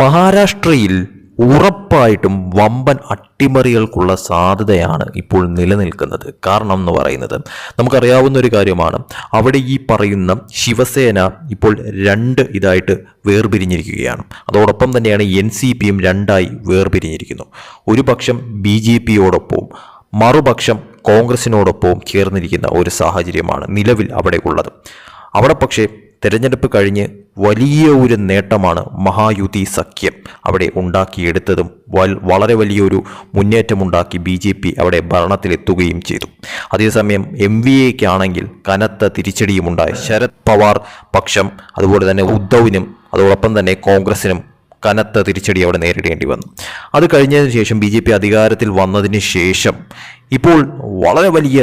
മഹാരാഷ്ട്രയിൽ ഉറപ്പായിട്ടും വമ്പൻ അട്ടിമറികൾക്കുള്ള സാധ്യതയാണ് ഇപ്പോൾ നിലനിൽക്കുന്നത്. കാരണം എന്ന് പറയുന്നത് നമുക്കറിയാവുന്ന ഒരു കാര്യമാണ്. അവിടെ ഈ പറയുന്ന ശിവസേന ഇപ്പോൾ രണ്ട് ഇതായിട്ട് വേർപിരിഞ്ഞിരിക്കുകയാണ്. അതോടൊപ്പം തന്നെയാണ് എൻ സി പിയും രണ്ടായി വേർപിരിഞ്ഞിരിക്കുന്നു. ഒരു പക്ഷം ബി ജെ പിയോടൊപ്പവും മറുപക്ഷം കോൺഗ്രസിനോടൊപ്പവും ചേർന്നിരിക്കുന്ന ഒരു സാഹചര്യമാണ് നിലവിൽ അവിടെ ഉള്ളത്. അവിടെ പക്ഷേ തിരഞ്ഞെടുപ്പ് കഴിഞ്ഞ് വലിയ ഒരു നേട്ടമാണ് മഹായുതി സഖ്യം അവിടെ ഉണ്ടാക്കിയെടുത്തതും വളരെ വലിയൊരു മുന്നേറ്റമുണ്ടാക്കി ബി ജെ പി അവിടെ ഭരണത്തിലെത്തുകയും ചെയ്തു. അതേസമയം എം വി എക്കാണെങ്കിൽ കനത്ത തിരിച്ചടിയുമുണ്ടായി. ശരത് പവാർ പക്ഷം അതുപോലെ തന്നെ ഉദ്ധവിനും അതോടൊപ്പം തന്നെ കോൺഗ്രസിനും കനത്ത തിരിച്ചടി അവിടെ നേരിടേണ്ടി വന്നു. അത് കഴിഞ്ഞതിന് ശേഷം ബി ജെ പി അധികാരത്തിൽ വന്നതിന് ശേഷം ഇപ്പോൾ വളരെ വലിയ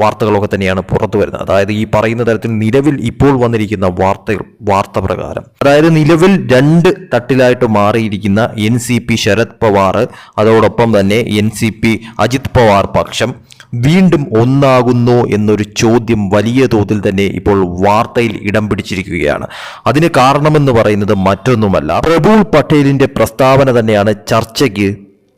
വാർത്തകളൊക്കെ തന്നെയാണ് പുറത്തു വരുന്നത്. അതായത് ഈ പറയുന്ന തരത്തിൽ നിലവിൽ ഇപ്പോൾ വന്നിരിക്കുന്ന വാർത്തകൾ വാർത്ത പ്രകാരം. അതായത് നിലവിൽ രണ്ട് തട്ടിലായിട്ട് മാറിയിരിക്കുന്ന N C P Sharad Pawar അതോടൊപ്പം തന്നെ N C P Ajit Pawar പക്ഷം വീണ്ടും ഒന്നാകുന്നു എന്നൊരു ചോദ്യം വലിയ തോതിൽ തന്നെ ഇപ്പോൾ വാർത്തയിൽ ഇടം പിടിച്ചിരിക്കുകയാണ്. അതിന് കാരണമെന്ന് പറയുന്നത് മറ്റൊന്നുമല്ല. പ്രഫുൽ പട്ടേലിന്റെ പ്രസ്താവന തന്നെയാണ് ചർച്ചയ്ക്ക്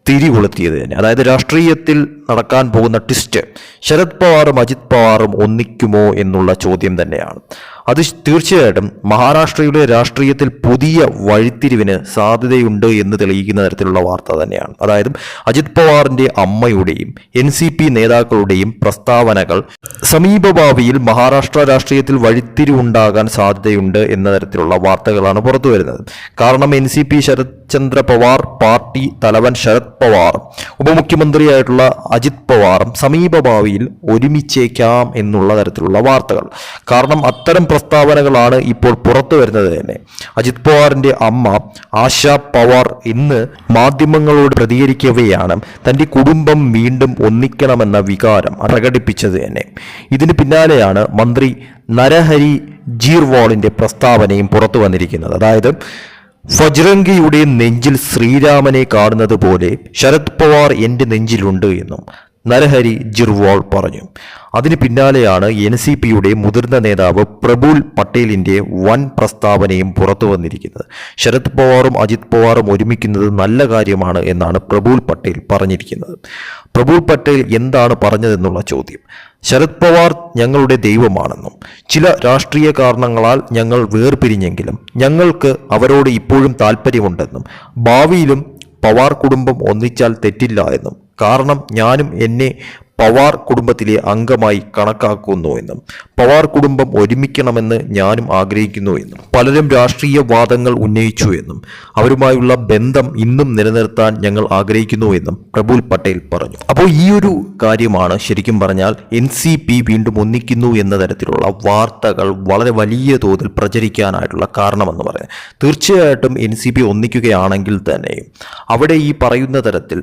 തിരികൊളുത്തിയത് തന്നെ. അതായത് രാഷ്ട്രീയത്തിൽ നടക്കാൻ പോകുന്ന ട്വിസ്റ്റ് ശരത് പവാറും അജിത് പവാറും ഒന്നിക്കുമോ എന്നുള്ള ചോദ്യം തന്നെയാണ്. അത് തീർച്ചയായിട്ടും മഹാരാഷ്ട്രയുടെ രാഷ്ട്രീയത്തിൽ പുതിയ വഴിത്തിരിവിന് സാധ്യതയുണ്ട് എന്ന് തെളിയിക്കുന്ന തരത്തിലുള്ള വാർത്ത തന്നെയാണ്. അതായത് അജിത് പവാറിന്റെ അമ്മയുടെയും എൻ സി പി നേതാക്കളുടെയും പ്രസ്താവനകൾ സമീപഭാവിയിൽ മഹാരാഷ്ട്ര രാഷ്ട്രീയത്തിൽ വഴിത്തിരിവുണ്ടാകാൻ സാധ്യതയുണ്ട് എന്ന തരത്തിലുള്ള വാർത്തകളാണ് പുറത്തു വരുന്നത്. കാരണം N C P Sharad Chandra Pawar party തലവൻ ശരത് പവാർ ഉപമുഖ്യമന്ത്രിയായിട്ടുള്ള അജിത് പവാറും സമീപഭാവിയിൽ ഒരുമിച്ചേക്കാം എന്നുള്ള തരത്തിലുള്ള വാർത്തകൾ. കാരണം അത്തരം പ്രസ്താവനകളാണ് ഇപ്പോൾ പുറത്തു വരുന്നത് തന്നെ. അജിത് പവാറിന്റെ അമ്മ ആശ പവാർ ഇന്ന് മാധ്യമങ്ങളോട് പ്രതികരിക്കവെയാണ്. തന്റെ കുടുംബം വീണ്ടും ഒന്നിക്കണമെന്ന വികാരം പ്രകടിപ്പിച്ചത് തന്നെ. ഇതിന് പിന്നാലെയാണ് മന്ത്രി നരഹരി ജീർവാളിന്റെ പ്രസ്താവനയും പുറത്തു വന്നിരിക്കുന്നത്. അതായത് ഫജ്രംഗിയുടെ നെഞ്ചിൽ ശ്രീരാമനെ കാണുന്നത് പോലെ ശരത് പവാർ എന്റെ നെഞ്ചിലുണ്ട് എന്നും. നരഹരി ജിർവാൾ പറഞ്ഞു. അതിന് പിന്നാലെയാണ് എൻ സി പിയുടെ മുതിർന്ന നേതാവ് പ്രബുൽ പട്ടേലിന്റെ വൻ പ്രസ്താവനയും പുറത്തു വന്നിരിക്കുന്നത്. ശരത് പവാറും അജിത് പവാറും ഒരുമിക്കുന്നത് നല്ല കാര്യമാണ് എന്നാണ് പ്രബുൽ പട്ടേൽ പറഞ്ഞിരിക്കുന്നത്. പ്രബുൽ പട്ടേൽ എന്താണ് പറഞ്ഞതെന്നുള്ള ചോദ്യം. ശരത് പവാർ ഞങ്ങളുടെ ദൈവമാണെന്നും ചില രാഷ്ട്രീയ കാരണങ്ങളാൽ ഞങ്ങൾ വേർപിരിഞ്ഞെങ്കിലും ഞങ്ങൾക്ക് അവരോട് ഇപ്പോഴും താല്പര്യമുണ്ടെന്നും ഭാവിയിലും പവാർ കുടുംബം ഒന്നിച്ചാൽ തെറ്റില്ല എന്നും. കാരണം ഞാനും എന്നെ പവാർ കുടുംബത്തിലെ അംഗമായി കണക്കാക്കുന്നു എന്നും പവാർ കുടുംബം ഒരുമിക്കണമെന്ന് ഞാനും ആഗ്രഹിക്കുന്നു എന്നും പലരും രാഷ്ട്രീയ വാദങ്ങൾ ഉന്നയിച്ചു എന്നും അവരുമായുള്ള ബന്ധം ഇന്നും നിലനിർത്താൻ ഞങ്ങൾ ആഗ്രഹിക്കുന്നു എന്നും പ്രഫുൽ പട്ടേൽ പറഞ്ഞു. അപ്പോൾ ഈ ഒരു കാര്യമാണ് ശരിക്കും പറഞ്ഞാൽ എൻ സി പി വീണ്ടും ഒന്നിക്കുന്നു എന്ന തരത്തിലുള്ള വാർത്തകൾ വളരെ വലിയ തോതിൽ പ്രചരിക്കാനായിട്ടുള്ള കാരണമെന്ന് പറയാം. തീർച്ചയായിട്ടും എൻ സി പി ഒന്നിക്കുകയാണെങ്കിൽ തന്നെയും അവിടെ ഈ പറയുന്ന തരത്തിൽ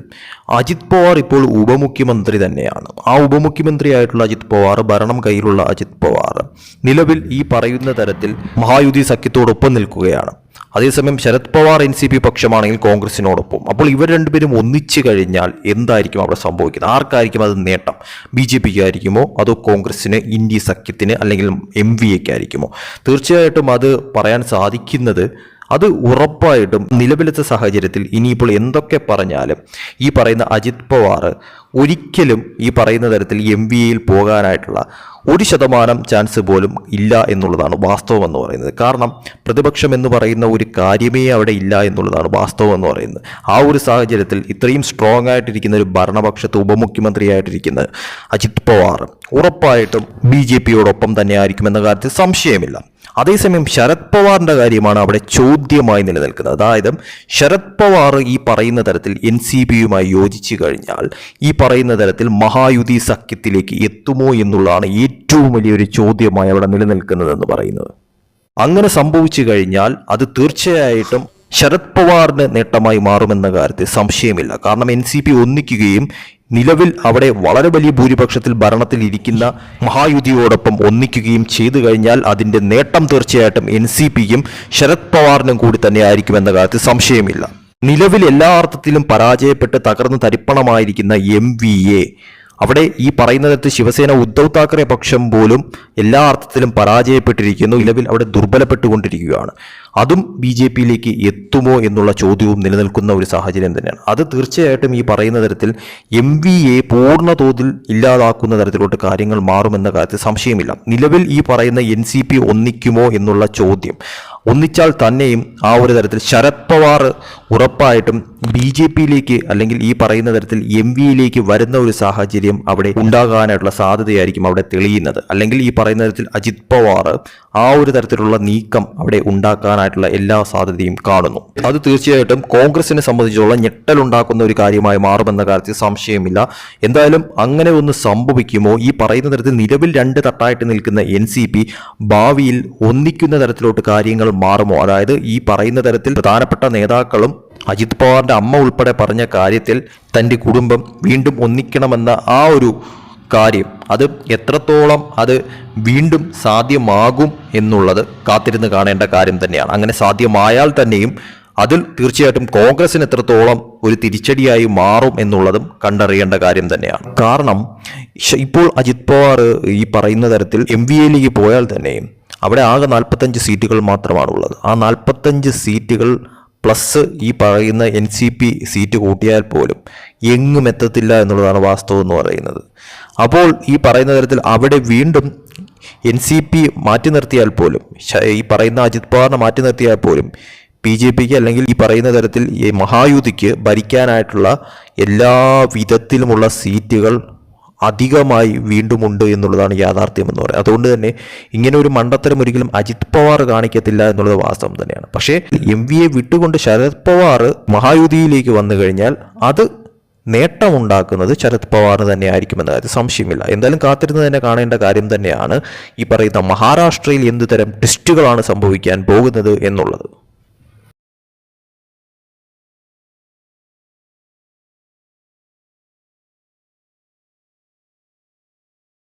അജിത് പവാർ ഇപ്പോൾ ഉപമുഖ്യമന്ത്രി തന്നെയാണ്. ആ ഉപമുഖ്യമന്ത്രിയായിട്ടുള്ള അജിത് പവാർ ഭരണം കയ്യിലുള്ള അജിത് പവാർ നിലവിൽ ഈ പറയുന്ന തരത്തിൽ മഹായുതി സഖ്യത്തോടൊപ്പം നിൽക്കുകയാണ്. അതേസമയം Sharad Pawar N C P പക്ഷമാണെങ്കിൽ കോൺഗ്രസിനോടൊപ്പം. അപ്പോൾ ഇവർ രണ്ടുപേരും ഒന്നിച്ചു കഴിഞ്ഞാൽ എന്തായിരിക്കും അവിടെ സംഭവിക്കുന്നത്? ആർക്കായിരിക്കും അത് നേട്ടം? ബി ജെ പിക്ക് ആയിരിക്കുമോ അതോ കോൺഗ്രസിന് ഇന്ത്യ സഖ്യത്തിന് അല്ലെങ്കിൽ എം വി എക്ക് ആയിരിക്കുമോ തീർച്ചയായിട്ടും അത് പറയാൻ സാധിക്കുന്നത് അത് ഉറപ്പായിട്ടും നിലവിലത്തെ സാഹചര്യത്തിൽ ഇനിയിപ്പോൾ എന്തൊക്കെ പറഞ്ഞാലും ഈ പറയുന്ന അജിത് പവാർ ഒരിക്കലും ഈ പറയുന്ന തരത്തിൽ എം വി എയിൽ പോകാനായിട്ടുള്ള ഒരു ശതമാനം ചാൻസ് പോലും ഇല്ല എന്നുള്ളതാണ് വാസ്തവം എന്ന് പറയുന്നത്. കാരണം പ്രതിപക്ഷം എന്ന് പറയുന്ന ഒരു കാര്യമേ അവിടെ ഇല്ല എന്നുള്ളതാണ് വാസ്തവം എന്ന് പറയുന്നത്. ആ ഒരു സാഹചര്യത്തിൽ ഇത്രയും സ്ട്രോങ് ആയിട്ടിരിക്കുന്ന ഒരു ഭരണപക്ഷത്ത് ഉപമുഖ്യമന്ത്രിയായിട്ടിരിക്കുന്ന അജിത് പവാർ ഉറപ്പായിട്ടും ബി ജെ പിയോടൊപ്പം തന്നെ ആയിരിക്കുമെന്ന കാര്യത്തിൽ സംശയമില്ല. അതേസമയം ശരത് പവാറിന്റെ കാര്യമാണ് അവിടെ ചോദ്യമായി നിലനിൽക്കുന്നത്. അതായത് ശരത് പവാർ ഈ പറയുന്ന തരത്തിൽ എൻ സി ബിയുമായി യോജിച്ചു കഴിഞ്ഞാൽ ഈ പറയുന്ന തരത്തിൽ മഹായുതി സഖ്യത്തിലേക്ക് എത്തുമോ എന്നുള്ളതാണ് ഏറ്റവും വലിയൊരു ചോദ്യമായി അവിടെ നിലനിൽക്കുന്നതെന്ന് പറയുന്നത്. അങ്ങനെ സംഭവിച്ചു കഴിഞ്ഞാൽ അത് തീർച്ചയായിട്ടും ശരത് പവാറിന് നേട്ടമായി മാറുമെന്ന കാര്യത്തിൽ സംശയമില്ല. കാരണം എൻ സി പി ഒന്നിക്കുകയും നിലവിൽ അവിടെ വളരെ വലിയ ഭൂരിപക്ഷത്തിൽ ഭരണത്തിൽ ഇരിക്കുന്ന മഹായുതിയോടൊപ്പം ഒന്നിക്കുകയും ചെയ്തു കഴിഞ്ഞാൽ അതിന്റെ നേട്ടം തീർച്ചയായിട്ടും എൻ സി പിയും ശരത് പവാറിനും കൂടി തന്നെ ആയിരിക്കുമെന്ന കാര്യത്തിൽ സംശയമില്ല. നിലവിൽ എല്ലാ അർത്ഥത്തിലും പരാജയപ്പെട്ട് തകർന്ന് തരിപ്പണമായിരിക്കുന്ന എം വി എ അവിടെ ഈ പറയുന്നിടത്ത് ശിവസേന ഉദ്ധവ് താക്കറെ പക്ഷം പോലും എല്ലാ അർത്ഥത്തിലും പരാജയപ്പെട്ടിരിക്കുന്നു. നിലവിൽ അവിടെ ദുർബലപ്പെട്ടുകൊണ്ടിരിക്കുകയാണ്. അതും ബി ജെ പിയിലേക്ക് എത്തുമോ എന്നുള്ള ചോദ്യവും നിലനിൽക്കുന്ന ഒരു സാഹചര്യം തന്നെയാണ്. അത് തീർച്ചയായിട്ടും ഈ പറയുന്ന തരത്തിൽ എം വി എ പൂർണ തോതിൽ ഇല്ലാതാക്കുന്ന തരത്തിലോട്ട് കാര്യങ്ങൾ മാറുമെന്ന കാര്യത്തിൽ സംശയമില്ല. നിലവിൽ ഈ പറയുന്ന എൻ സി പി ഒന്നിക്കുമോ എന്നുള്ള ചോദ്യം ഒന്നിച്ചാൽ തന്നെയും ആ ഒരു തരത്തിൽ ശരത് പവാർ ഉറപ്പായിട്ടും ബി ജെ പിയിലേക്ക് അല്ലെങ്കിൽ ഈ പറയുന്ന തരത്തിൽ എം വിയിലേക്ക് വരുന്ന ഒരു സാഹചര്യം അവിടെ ഉണ്ടാകാനായിട്ടുള്ള സാധ്യതയായിരിക്കും അവിടെ തെളിയുന്നത്. അല്ലെങ്കിൽ ഈ പറയുന്ന തരത്തിൽ അജിത് പവാർ ആ ഒരു തരത്തിലുള്ള നീക്കം അവിടെ ഉണ്ടാക്കാനായിട്ടുള്ള എല്ലാ സാധ്യതയും കാണുന്നു. അത് തീർച്ചയായിട്ടും കോൺഗ്രസിനെ സംബന്ധിച്ചുള്ള ഞെട്ടലുണ്ടാക്കുന്ന ഒരു കാര്യമായി മാറുമെന്ന കാര്യത്തിൽ സംശയമില്ല. എന്തായാലും അങ്ങനെ ഒന്ന് സംഭവിക്കുമോ? ഈ പറയുന്ന തരത്തിൽ നിലവിൽ രണ്ട് തട്ടായിട്ട് നിൽക്കുന്ന എൻ ഭാവിയിൽ ഒന്നിക്കുന്ന തരത്തിലോട്ട് കാര്യങ്ങൾ മാറുമോ? അതായത് ഈ പറയുന്ന തരത്തിൽ പ്രധാനപ്പെട്ട നേതാക്കളും അജിത് പവാറിന്റെ അമ്മ ഉൾപ്പെടെ പറഞ്ഞ കാര്യത്തിൽ തന്റെ കുടുംബം വീണ്ടും ഒന്നിക്കണമെന്ന ആ ഒരു കാര്യം അത് എത്രത്തോളം അത് വീണ്ടും സാധ്യമാകും എന്നുള്ളത് കാത്തിരുന്ന് കാണേണ്ട കാര്യം തന്നെയാണ്. അങ്ങനെ സാധ്യമായാൽ തന്നെയും അതിൽ തീർച്ചയായിട്ടും കോൺഗ്രസിന് എത്രത്തോളം ഒരു തിരിച്ചടിയായി മാറും എന്നുള്ളതും കണ്ടറിയേണ്ട കാര്യം തന്നെയാണ്. കാരണം ഇപ്പോൾ അജിത് പവാർ ഈ പറയുന്ന തരത്തിൽ എം വി എയിലേക്ക് പോയാൽ തന്നെയും അവിടെ ആകെ നാൽപ്പത്തഞ്ച് സീറ്റുകൾ മാത്രമാണുള്ളത്. ആ നാൽപ്പത്തഞ്ച് സീറ്റുകൾ പ്ലസ് ഈ പറയുന്ന എൻ സി പി സീറ്റ് കൂട്ടിയാൽ പോലും എങ്ങും എത്തത്തില്ല എന്നുള്ളതാണ് വാസ്തവം എന്ന് പറയുന്നത്. അപ്പോൾ ഈ പറയുന്ന തരത്തിൽ അവിടെ വീണ്ടും എൻ സി പി മാറ്റി നിർത്തിയാൽ പോലും ഈ പറയുന്ന അജിത് പവാറിനെ മാറ്റി നിർത്തിയാൽ പോലും ബി ജെ പിക്ക് അല്ലെങ്കിൽ ഈ പറയുന്ന തരത്തിൽ ഈ മഹായുതിക്ക് ഭരിക്കാനായിട്ടുള്ള എല്ലാ വിധത്തിലുമുള്ള സീറ്റുകൾ അധികമായി വീണ്ടും ഉണ്ട് എന്നുള്ളതാണ് യാഥാർത്ഥ്യം എന്ന് പറയുന്നത്. അതുകൊണ്ട് തന്നെ ഇങ്ങനെ ഒരു മണ്ടത്തരം ഒരിക്കലും അജിത് പവാർ കാണിക്കത്തില്ല എന്നുള്ളത് വാസ്തവം തന്നെയാണ്. പക്ഷേ എം വി എ വിട്ടുകൊണ്ട് ശരത് പവാർ മഹായുതിയിലേക്ക് വന്നു കഴിഞ്ഞാൽ അത് നേട്ടമുണ്ടാക്കുന്നത് ശരത് പവാർ തന്നെ ആയിരിക്കുമെന്ന കാര്യത്തിൽ സംശയമില്ല. എന്തായാലും കാത്തിരുന്ന് തന്നെ കാണേണ്ട കാര്യം തന്നെയാണ് ഈ പറയുന്ന മഹാരാഷ്ട്രയിൽ എന്ത് തരം ട്വിസ്റ്റുകളാണ് സംഭവിക്കാൻ പോകുന്നത് എന്നുള്ളത്.